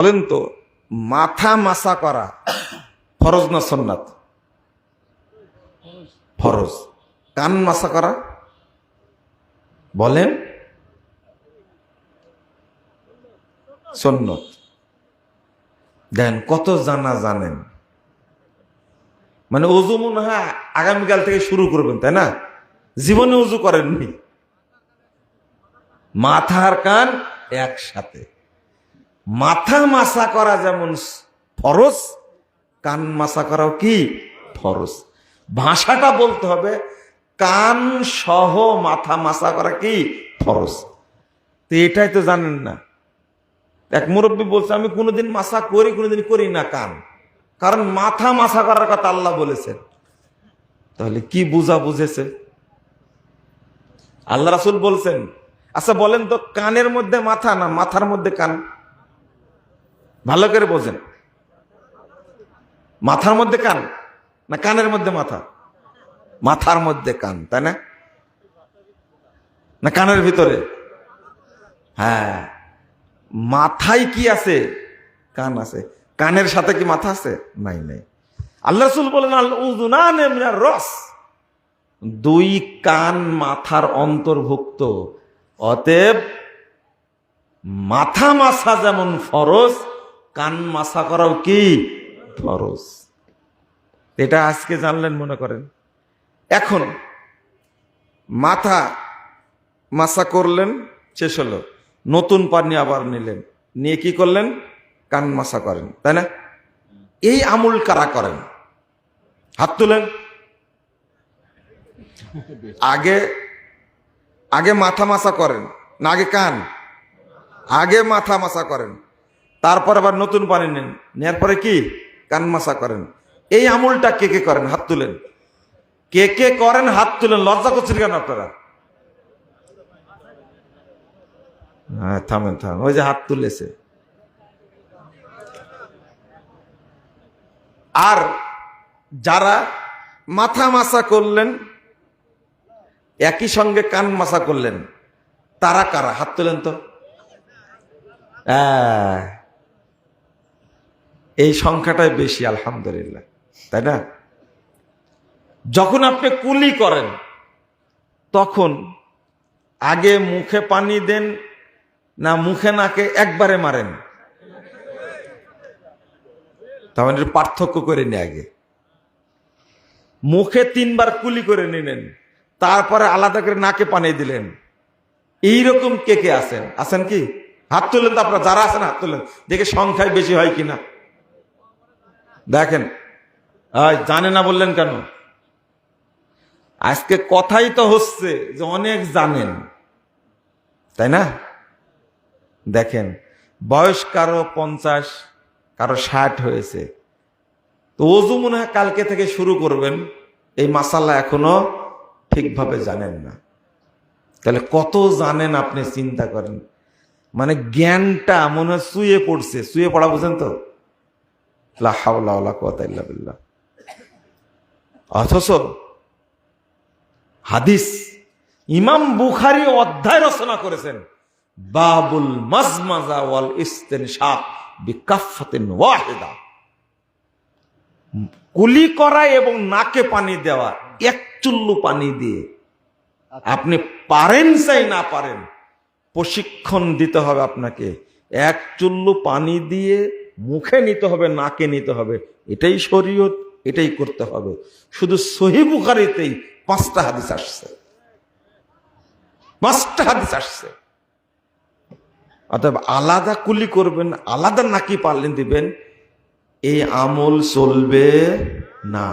বলেন তো, মাথা মাসা করা ফরজ না সন্ন্যাত ফরজ। কান মাসা করা? বলেন। সন্ন্যত দেন, কত জানা জানেন? মানে অজু মনে হয় আগামীকাল থেকে শুরু করবেন, তাই না? জীবনে উজু করেননি। মাথার কান একসাথে। মাথা মাসা করা যেমন ফরজ, কান মাসা করাও কি? ফরজ। ভাষাটা বলতে হবে, কান সহ মাথা মাসা করা কি? ফরজ। তো এটাই তো জানেন না। এক মুরব্বী বলছে, আমি কোনোদিন মাসা করি, কোনোদিন করি না কান। কারণ মাথা মাসা করার কথা আল্লাহ বলেছেন। তাহলে কি বুঝা বুঝেছে? আল্লাহ রাসুল বলছেন আচ্ছা বলেন তো, কানের মধ্যে মাথা না মাথার মধ্যে কান? ভালো করে বোঝেন। মাথার মধ্যে কান? না কানের মধ্যে মাথা? মাথার মধ্যে কান, তাই না? না কানের ভিতরে? হ্যাঁ। মাথায় কি আছে? কান আছে। কানের সাথে কি মাথা আছে? নাই নাই। আল্লাহ বলেন রস। দুই কান মাথার অন্তর্ভুক্ত। অতএব মাথা মাসা যেমন ফরজ কান মাসা করাও কি? ফরজ। এটা আজকে জানলেন মনে করেন। এখন মাথা মাসা করলেন, শেষ হলো। নতুন পানি আবার নিলেন। নিয়ে কি করলেন? কান মাসা করেন, তাই না? এই আমুল কারা করেন? হাত তুলেন। আগে আগে মাথা মাসা করেন, না আগে কান? আগে মাথা মাসা করেন। তারপর আবার নতুন পানি নেন। নেওয়ার পরে কি? কান মাসা করেন। এই আমুলটা কে কে করেন? হাত তুলেন। কে কে করেন? হাত তুলেন। লজ্জা করছেন কেন আপনারা? হ্যাঁ থামেন থামেন। ওই যে হাত তুলেছে। আর যারা মাথা মাসা করলেন একই সঙ্গে কান মাসা করলেন তারা কারা? হাত তুলেন তো। আহ, এই সংখ্যাটাই বেশি, আলহামদুলিল্লাহ। তাই না? যখন আপনি কুলি করেন, তখন আগে মুখে পানি দেন, না মুখে নাকে একবারে মারেন। তাহলে পার্থক্য করে নি আগে। মুখে তিনবার কুলি করে নিলেন, তারপরে আলাদা করে নাকে পানি দিলেন। এইরকম কে কে আছেন? আছেন কি? হাত তুলেন তো আপনারা, যারা আছেন হাত তুলেন। দেখে সংখ্যায় বেশি হয় কিনা? দেখেন জানে না বললেন কেন? আজকে কথাই তো হচ্ছে যে অনেক জানেন। তাই না? দেখেন, বয়স কারও পঞ্চাশ, কারও ষাট হয়েছে। তো অজু মনে হয় কালকে থেকে শুরু করবেন। এই মাসালা এখনও ঠিকভাবে জানেন না। তাহলে কত জানেন আপনি, চিন্তা করেন। মানে জ্ঞানটা মনে হয় শুয়ে পড়ছে। শুয়ে পড়া বুঝেন তো? অথচ হাদিস ইমাম বুখারি অধ্যায় রচনা করেছেন, বাবুল মাজমাজা ওয়াল বিকাফাতিন ওয়াহিদা। কুলি করা এবং নাকে পানি দেওয়া, এক চুল্লু পানি দিয়ে। আপনি পারেন চাই না পারেন, প্রশিক্ষণ দিতে হবে আপনাকে। এক চুল্লু পানি দিয়ে মুখে নিতে হবে, নাকে নিতে হবে। এটাই শরীয়ত, এটাই করতে হবে। শুধু সহি বুখারিতেই পাঁচটা হাদিস আসছে। পাঁচটা হাদিস আসছে। অতএব আলাদা কুলি করবেন, আলাদা নাকি পারলেন দিবেন, এই আমল চলবে না।